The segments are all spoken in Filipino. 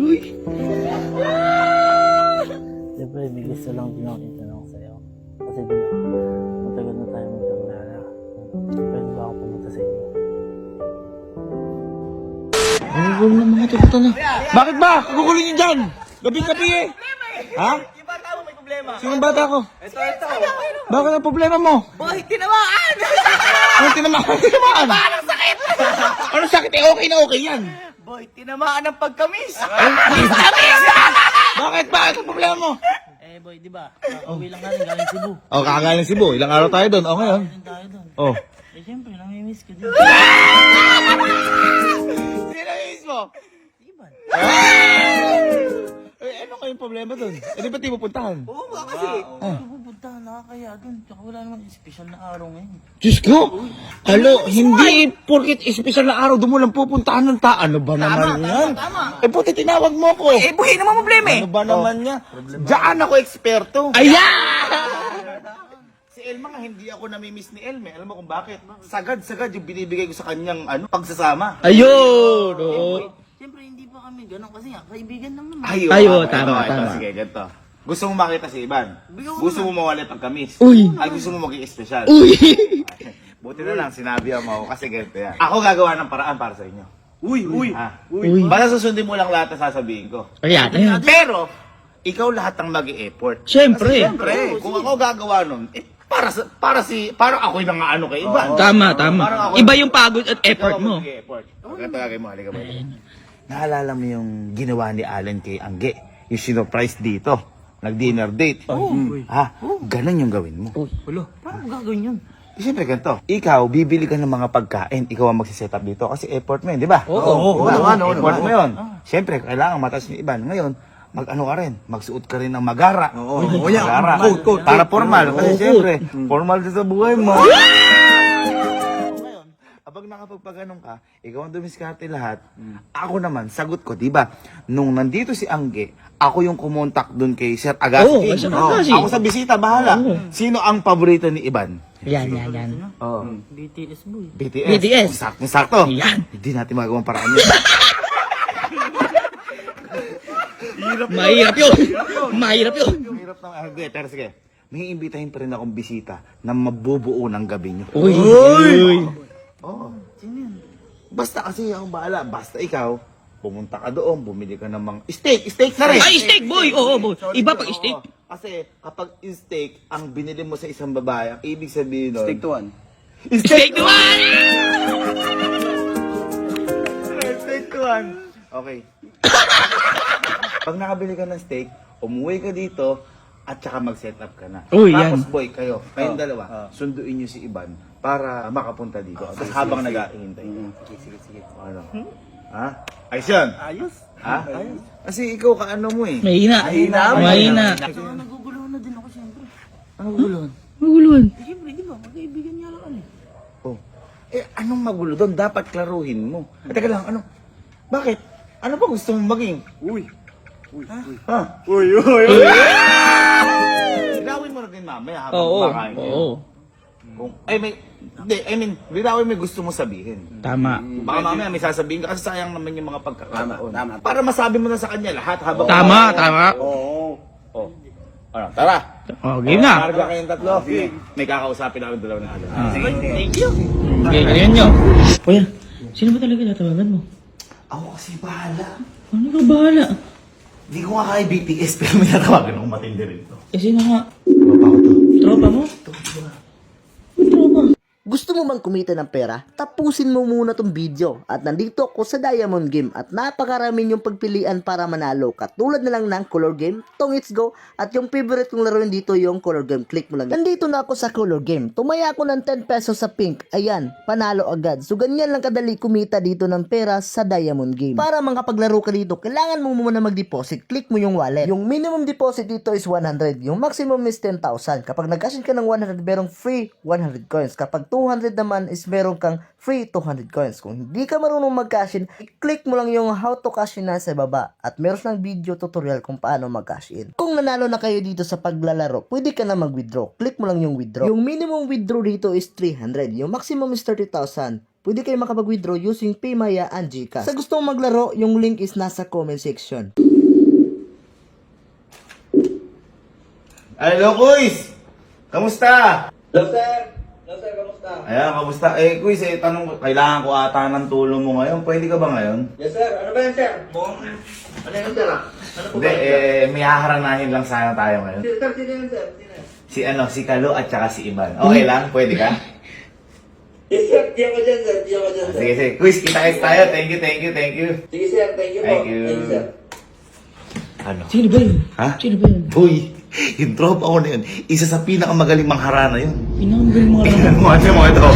Uy. Siyempre, may gusto lang din ako itanong sa'yo. Kasi di ba, matagal na tayo magkakilala. Pwede ba ako pumunta sa inyo? Nagugulo ng mga tuto na. Bakit ba? Kagugulo niyo dyan. Gabing-gabi eh. Ha? Yung bata mo may problema. Sinong bata ko? Ito, ito. Bakit ang problema mo? Boy, tinamaan! Anong tinamaan? Tinamaan? Anong sakit? Eh, okay na okay yan. Boy, tinamaan ng pagkamis. Bakit? Bakit ang problema mo? Eh, boy, di ba? Kakauwi lang natin galing Cebu. Oh, kakagaling Cebu. Ilang araw tayo doon. Oh, ngayon. Tayo doon. Oh. Eh, siyempre, namimiss ko din. Sino mismo? Iban. Eh, ano kayong problema doon? Eh, di ba di pupuntahan? Oo nga kasi. Ano pupunta? Nakakaya doon. Tsaka wala naman special na araw ngayon. Diyos ko! Halo, hindi porkit espesyal na araw doon mo lang pupuntahan ng ta. Ano ba naman yan? Eh, puti tinawag mo ko. Eh, buhay naman problema eh. Ano ba naman niya? Diyan ako eksperto. Si Elma nga, hindi ako namimiss ni Elme. Alam mo kung bakit? Sagad-sagad yung binibigay ko sa kanyang ano, pagsasama. Ayun! Oo. Siyempre, hindi pa kami ganun kasi nga, kaibigan lang naman. Ay, Ay, oo, tama, tama. Sige, ganito. Gusto mo makita si Ivan? Gusto mo mawala pagkamis? Uy! Ay, gusto mo maging espesyal? Uy! Buti na lang, sinabi mo ako kasi ganito yan. Ako gagawa ng paraan para sa inyo. Uy, uy. Ha? Uy. Basta susundin mo lang lahat na sasabihin ko. Ayan, ayan. Pero, ikaw lahat ang mag-e-effort. Siyempre. Siyempre, kung ako gagawa nun, eh, para sa, para si, para ako'y nangaano kay Ivan. Tama, tama. Parang Iba yung pagod at effort mo. ang mag-e-effort. Ganito gagawin mo, halika ba? Naalala mo yung ginawa ni Allen kay Angge? Yung sinurprise dito. Nag-dinner date. Mm. Ha? Ganun yung gawin mo. Ulo, paano mo gagawin yun? Eh, Siyempre ganito. Ikaw, bibili ka ng mga pagkain. Ikaw ang magsiset up dito kasi effort mo yun, di ba? Oo, Diba? oo naman, oo Effort naman. mo yun. Siyempre, kailangan matas ni Iban. Ngayon, mag-ano ka rin, magsuot ka rin ng magara. Oo, oo, yan. Magara. Coat, coat, Para formal. Kasi siyempre, formal sa buhay mo. Kapag nakapagpaganon ka, ikaw ang dumiskarte lahat. Ako naman, sagot ko, di ba? Nung nandito si Angge, ako yung kumontak dun kay Sir Agassi. Oo, kay Sir Agassi. Ako sa bisita, bahala. Sino ang paborito ni Iban? Yan, yan, yan. Oh. BTS boy. BTS. BTS. Sakto, sakto. Yan. Hindi natin magawang paraan yun. Mahirap yun. Mahirap yun. Hirap naman. Ah, Okay, pero sige. May imbitahin pa rin akong bisita na mabubuo ng gabi nyo. Uy! Uy! Oo. Basta kasi ako bahala. Basta ikaw, pumunta ka doon, bumili ka ng mga... Steak! Steak na rin! Ay, steak boy! Oo, boy. Iba pag steak. Oo. Kasi kapag steak, ang binili mo sa isang babae, ang ibig sabihin nun... Stick to one. Steak to one! Steak to one. Okay. Pag nakabili ka ng steak, umuwi ka dito, at saka mag-set up ka na. Uy, Tapos yan. boy, kayo, kayong dalawa, sunduin nyo si Iban para makapunta dito. Tapos habang nag-aahintay. Sige, sige, sige. Ano? Ha? Ayos yun? Ayos. Ha? Kasi ikaw kaano mo eh. Mahina. Mahina. Mahina. Tsaka naguguluhan na din ako siyempre. Ano gulon? Maguluhan. Eh, siyempre, di ba? Magkaibigan niya lang kami. Oh. Eh, anong magulo doon? Dapat klaruhin mo. Eh, teka lang, ano? Bakit? Ano ba gusto mong maging? Uy. Uy, uy. Ha? Uy, uy, uy. Linawin mo na din mamaya habang Oo. kumakain. Oo. Kung, ay, may, hindi, I mean, linawin yung gusto mo sabihin. Tama. Baka mamaya may sasabihin ka kasi sayang naman yung mga pagkakataon. Tama, tama. Para masabi mo na sa kanya lahat habang... Tama, tama. Oo. Oh. Ano, tara. Oh, game na. Karga kayong tatlo. May kakausapin ako dalawa ng alam. Thank you. Okay, ganyan nyo. Kuya, sino ba talaga tatawagan mo? Ako kasi bahala. Ano ka bahala? Hindi ko nga kaya BTS pero may natawagan akong matindi rin to. Eh, sino nga? Tropa ko to. Tropa mo? Tropa. Gusto mo bang kumita ng pera? Tapusin mo muna tong video. At nandito ako sa Diamond Game at napakarami yung pagpilian para manalo. Katulad na lang ng color game, tong It's Go, at yung favorite kong laruin dito yung color game. Click mo lang. Nandito na ako sa color game. Tumaya ako ng 10 pesos sa pink. Ayan, panalo agad. So ganyan lang kadali kumita dito ng pera sa Diamond Game. Para makapaglaro ka dito, kailangan mo muna mag-deposit. Click mo yung wallet. Yung minimum deposit dito is 100. Yung maximum is 10,000. Kapag nag-cash ka ng 100, merong free 100 coins. Kapag 200 naman is meron kang free 200 coins. Kung hindi ka marunong mag-cash in, i-click mo lang yung how to cash in na sa baba. At meron ng video tutorial kung paano mag-cash in. Kung nanalo na kayo dito sa paglalaro, pwede ka na mag-withdraw. Click mo lang yung withdraw. Yung minimum withdraw dito is 300. Yung maximum is 30,000. pwede kayo makapag-withdraw using Paymaya and Gcash. Sa gustong maglaro, yung link is nasa comment section. Hello, Kuis! Kamusta? Hello, sir. Sir. Kamusta? Ayan, kamusta? Eh, Kuis, eh, tanong ko, kailangan ko ata ng tulong mo ngayon. Pwede ka ba ngayon? Yes, sir. Ano ba yan, sir? Mukhang... Ano yan, sir? ah? Ano po Hindi, ba? yan, eh, may haharanahin lang sana tayo ngayon. Sir, sir, sino yan, sir? Sino yan? Si ano, si Kalo at saka si Iban. Okay lang? Pwede ka? Yes, sir. Di ako dyan, sir. Di ako dyan, sir. Sige, sige. Quiz, kita-kits tayo. Thank you, thank you, thank you. Sige, sir. Thank you po. Thank you. Thank you, sir. Ano? Sino ba yun? Ha? Sino ba yun? Boy, yung tropa ko na yun, isa sa pinakamagaling mangharana yun. Pinambil mo lang. Tingnan mo, ano mo ito?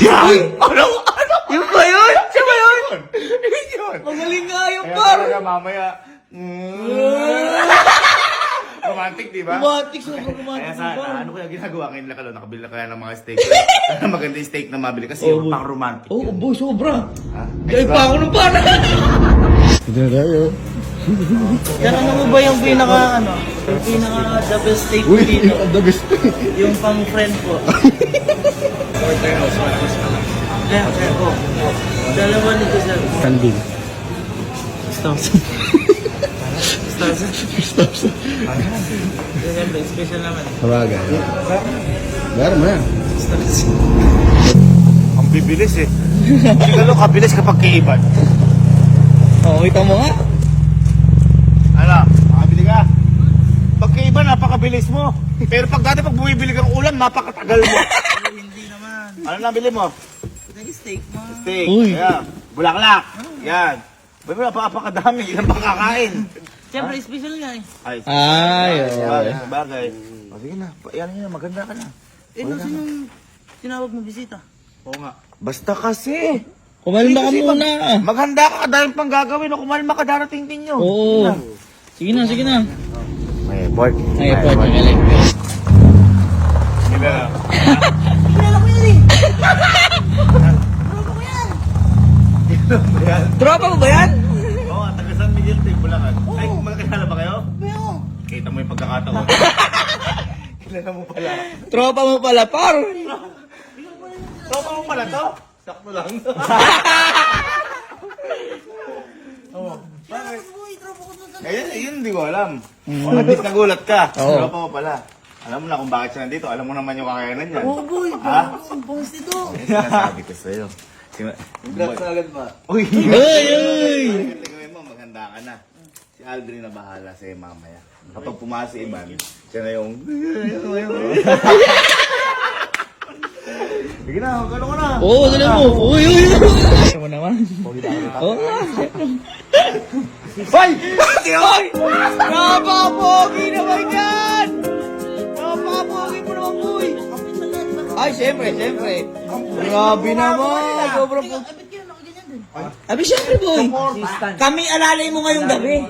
Yan! Ano? Ano? Yun ba yun? Siya ba yun? Yun yun. Magaling nga yung Kaya talaga mamaya, mm, romantic, di ba? Romantic, sobrang Kaya romantic. sa, yung bar. ano kaya ginagawa ngayon na kalo, nakabili na kaya ng mga steak. Maganda yung steak na mabili kasi Oh, yung boy. pang romantic. Oo, oh, boy, sobra. Ha? Kaya pa ako ng para. Yan ano mo ba yung pinaka ano? Yung pinaka the best steak ko dito? the best. Yung pang friend ko. Yan, sir ko. Dalawa nito sir. Standing. Thousand. Thousand. Siyempre, special naman. Sabagay. Meron mo yan. Ang bibilis eh. Hindi kalo kabilis kapag kaiban. Oo, kita mo nga. Ano? Makabili ka? Pag kaiban, napakabilis mo. Pero pag dati pag bumibili kang ulam, napakatagal mo. Hindi naman. Ano na bili mo? Nag-steak mo. Steak. Uy. Ayan. Bulaklak. Yan. Ba't mo napakadami? Ilan bang kakain? Siyempre, special nga eh. Ay, Ay, bagay. bagay. O sige na, pa- yan yun, maganda ka na. Eh, no, sinong tinawag mo bisita? Oo nga. Basta kasi. Kumalma ka Kasi muna. mag- Maghanda ka, dahil pang gagawin. O kumalma ka, darating din yun. Oo. Sige na, sige na. May board. Ay, pwede, galing. Sige na. Tropa mo ba yan? Oo, taga San Miguel Tay, Bulacan. Ay, magkakilala ba kayo? Kita mo yung pagkakataon. Kilala mo pala. Tropa mo pala, par. Tropa mo pala to? Sakto lang. Oo. Bakit? Ayun, ayun, hindi ko alam. Oh, at least nagulat ka. Oo. Tropa mo pala. Alam mo na kung bakit siya nandito. Alam mo naman yung kakayanan niyan. Oh boy, Ha? ang bangus nito. Sinasabi ko sa'yo. Sina- Congrats na agad ba? Uy! Uy, uy. Gawin mo, maghanda ka na. Si Aldrin na bahala sa'yo mamaya. Kapag pumasok si Ivan, siya na yung... Sige na, magkano ka na. Oo, dali mo. Uy, uy, uy. Ano mo naman? Oo. Hoy! Hoy! Napapogi naman yan! Napapogi mo naman, boy! Ay, siyempre, siyempre. Grabe naman. Sobrang po. Abi, siyempre, boy. Kami alalay mo ngayong gabi.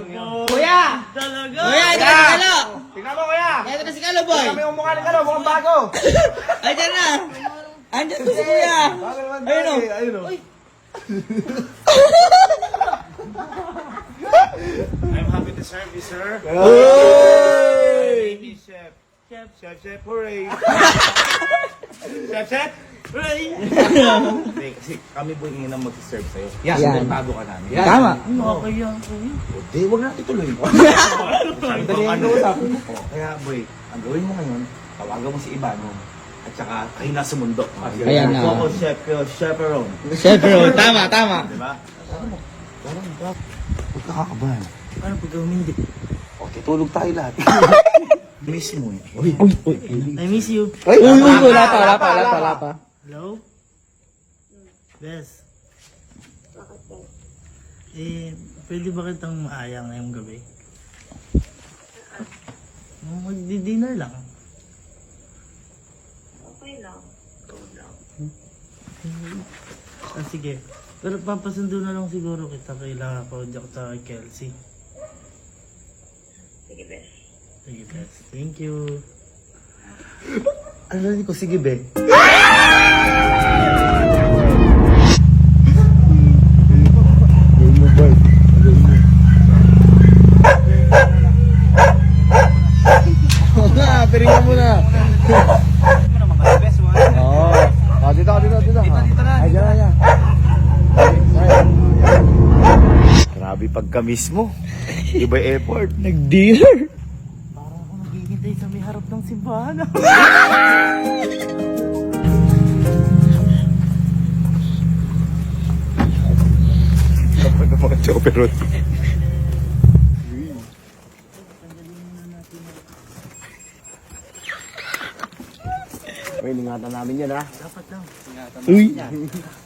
Kuya! Kuya, ito na si Kalo. Tingnan mo kaya! Ito na si Kalo, boy. Kami yung mukha ni Kalo, mukhang bago! Ay, dyan na. Andyan po si Kuya. Ayun o. Ayun o. I'm happy to serve you, sir. Uy! Baby chef. Chef, chef, chef, hooray! chef, chef! Hooray! Hindi, kasi kami po yung nang mag-serve sa'yo. Yan, Yan. suportado ka namin. Tama. Nakakaya ko yun. Hindi, huwag natin ituloy. Sabi ko, ano? Oh, Kaya, boy, ang gawin mo ngayon, tawagan mo si Ibano. At saka, kayo na sa mundo. Ayan na. Ako, chef, chaperone. Siyempre, oh. tama, tama. Di ba? Alam mo, parang ba? Huwag ka kakabahan. Paano pag humindi? O, tutulog tayo lahat. Miss mo eh. Uy, uy. I miss you. Uy, uy, uy. Wala pa, wala pa, wala pa, wala pa. Hello? Bes. Eh, pwede ba kitang maaya ngayong gabi? Oh, Magdi-dinner lang. Okay lang. Ah, sige. Pero papasundo na lang siguro kita kailangan ko dyan sa kay Kelsey. Bes. Sige, Bes. Thank you. Ano ko, sige be. Piringan mo na. Ano naman kasi, bes? dito, dito, dito. Dito na, Ay, dyan, dyan. Grabe pagka-miss mo. Iba effort. Nag-dinner. Parang ako naghihintay sa may harap ng simbahan. Kapag ang mga choperot. Uy, ingatan namin yan, ha? Dapat lang. Uy! Hello,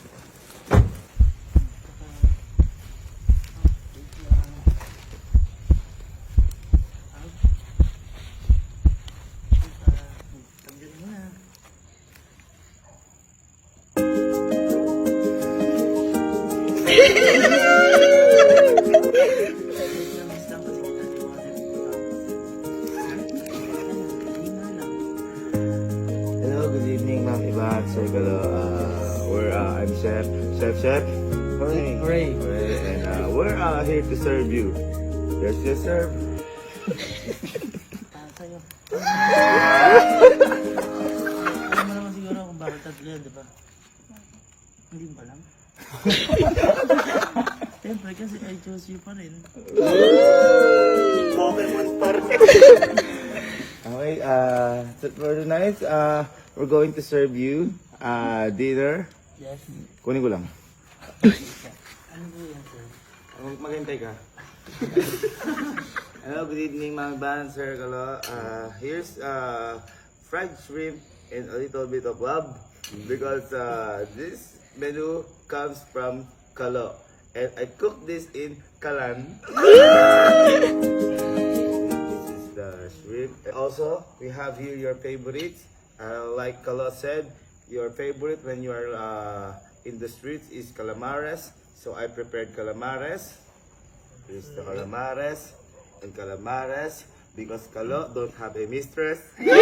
Alam mo naman siguro kung bakit tatlo yan, di ba? Hindi ba alam? Siyempre, kasi I chose you pa rin. Okay, uh, so for tonight, uh, we're going to serve you uh, dinner. Yes. Kunin ko lang. Ano po yan, sir? Mag- Maghintay ka. Hello, good evening ban, Sir Galo. Uh, here's uh, fried shrimp and a little bit of love because uh, this menu comes from Kalo. And I cook this in Kalan. this is the shrimp. Also, we have here your favorites. Uh, like Kalo said, your favorite when you are uh, in the streets is calamares. So I prepared calamares. Here's the calamares and calamares because Kalo don't have a mistress. and, uh,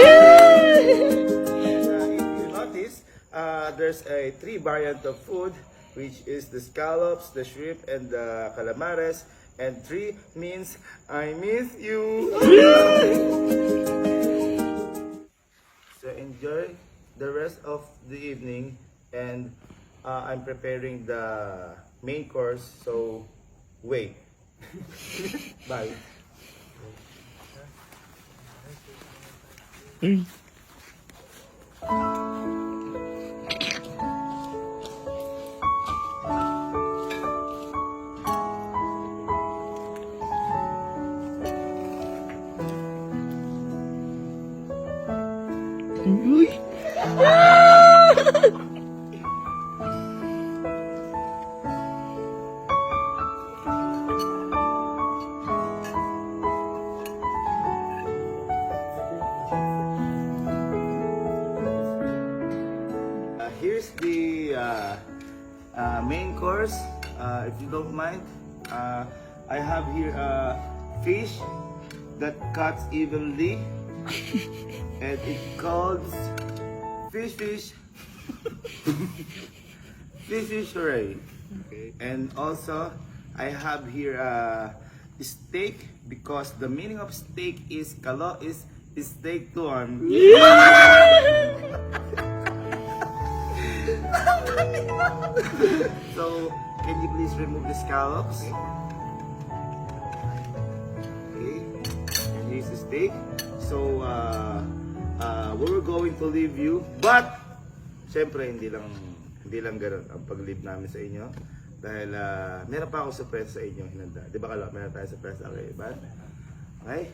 if you notice, uh, there's a three variant of food which is the scallops, the shrimp, and the calamares. And three means I miss you. so enjoy the rest of the evening and uh, I'm preparing the main course so wait bye Uh, if you don't mind, uh, I have here a fish that cuts evenly, and it calls fish fish fish fish hooray. Okay. And also, I have here a steak because the meaning of steak is kalo is steak tuan. So, can you please remove the scallops? Okay. And here's the steak. So, uh, uh, we're going to leave you. But, syempre, hindi lang hindi lang ganun ang pag-leave namin sa inyo. Dahil uh, meron pa ako surprise sa inyo hinanda. Di ba kala? Meron tayo surprise sa kayo, ba? Okay?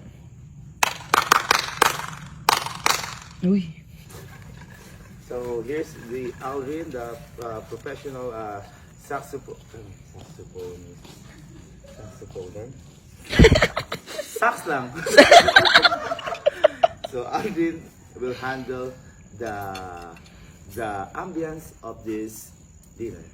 Uy. So here's the Alvin, the uh, professional uh, saxophone. Saxophone. Saxophone. Sax lang. so Alvin will handle the the ambience of this dinner.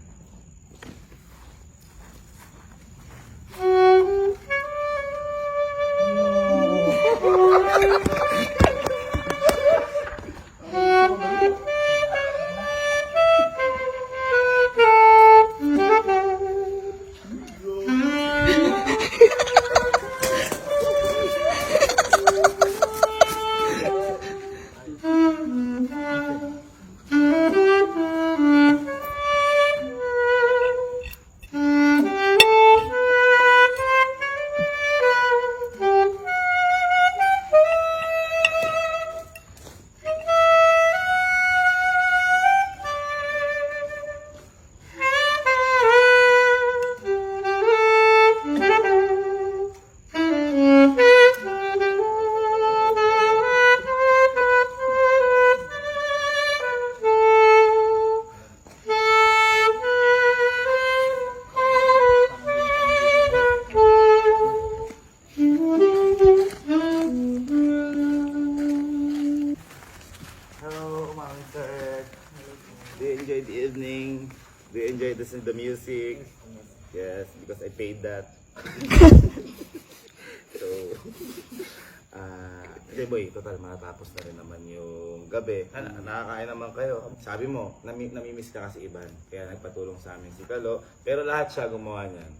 The music? Yes, because I paid that. so, ah, hindi boy, total matatapos na rin naman yung gabi. Na, nakakain naman kayo. Sabi mo, nami, namimiss ka kasi Iban. Kaya nagpatulong sa amin si Kalo. Pero lahat siya gumawa niyan.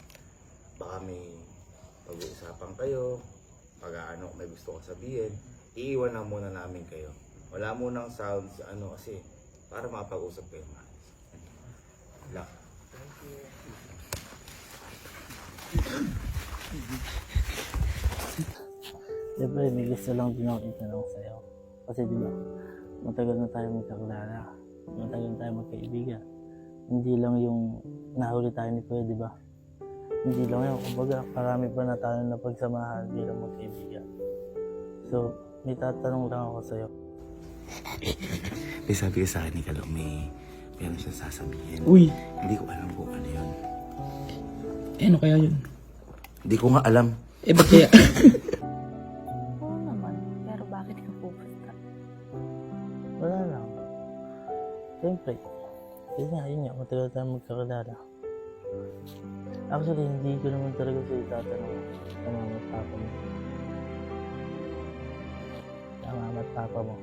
Baka may pag-uusapan kayo, pag ano, may gusto ko sabihin, iiwan na muna namin kayo. Wala munang sounds, ano kasi, para makapag-usap kayo maayos. Siyempre, may gusto lang din ako itanong sa'yo. Kasi di ba, matagal na tayo magkakilala. Matagal na tayo magkaibigan. Hindi lang yung nahuli tayo ni Kuya, di ba? Hindi lang yun. Kumbaga, marami pa na tayo na pagsamahan bilang magkaibigan. So, may tatanong lang ako sa'yo. May sabi ka sa akin ni Kalo, may meron siya sasabihin. Uy, Hindi ko alam kung ano yun. Eh, ano kaya yun? Hindi ko nga alam. Eh, ba't kaya? Oo naman, pero bakit ka pupunta? Wala lang. Siyempre, yun nga, yun nga, matagal tayo magkakilala. Actually, hindi ko naman talaga sa'yo tatanong sa mama at papa mo. Sa mama at papa mo.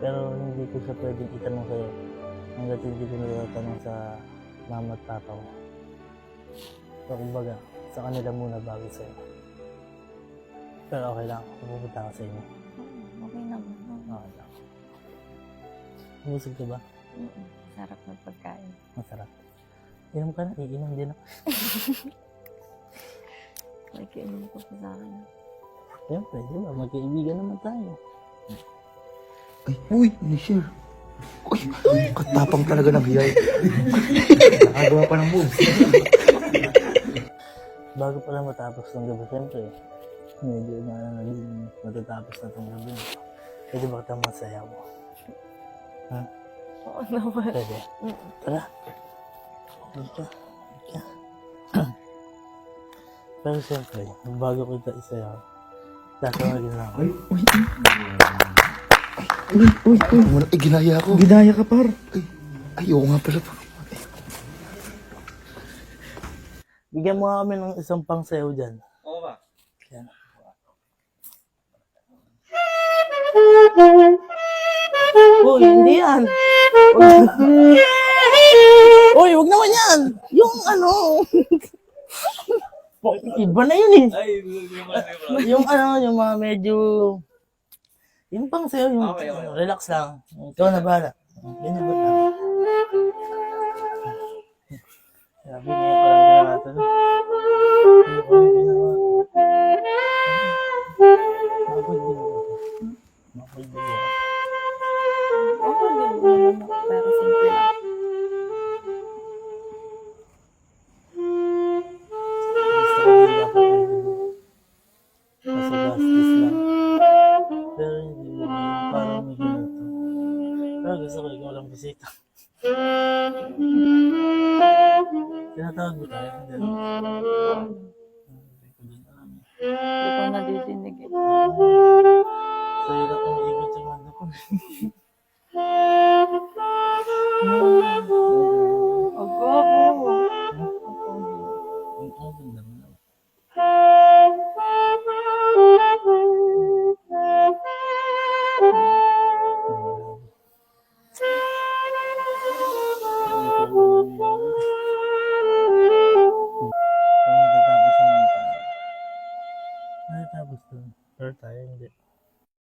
Pero hindi ko siya pwedeng itanong sa'yo hanggat hindi ko natatanong sa mama at papa mo. So, kumbaga, sa kanila muna bago sa'yo. Pero okay lang, pupunta ka sa inyo. Oo, okay naman. oo. Okay lang. Busog ka ba? Mm-mm, Sarap ng pagkain. Masarap. Inom ka na, iinom din ako. May kainin ko pa sa akin. Siyempre, di ba? Magkaibigan naman tayo. Ay, uy, ni-share. Uy, katapang talaga ng hiyay. Nakagawa pa ng moves. Bago pala matapos ng gabi, siyempre, medyo na naging matatapos na itong gabi. Pwede ba kita masaya mo? Oo naman. Pwede. Mm-mm. Tara. Hindi ka. Pero siyempre, bago kita isayaw, tatawagin lang ako. Uy, uy, uy. Eh, ginaya ako. Ginaya ka, par. Ay, ayoko nga pala. Bigyan mo kami ng isang pang sayaw dyan. Oo ba? Yan. Uy, hindi yan. Uy, wag naman yan. Yung ano. Iba na yun eh. Ay, Yung ano, yung mga medyo... Yung pang sayo, yung Okay, okay. ano, relax lang. Ikaw na bahala. Ganyan ba lang? Sabi niya ko lang ginawa Tinatawag mo tayo. Hindi. Hindi ko din alam. eh. Hindi ko nadidinig eh. Sa'yo lang umiikot yung mundo ko.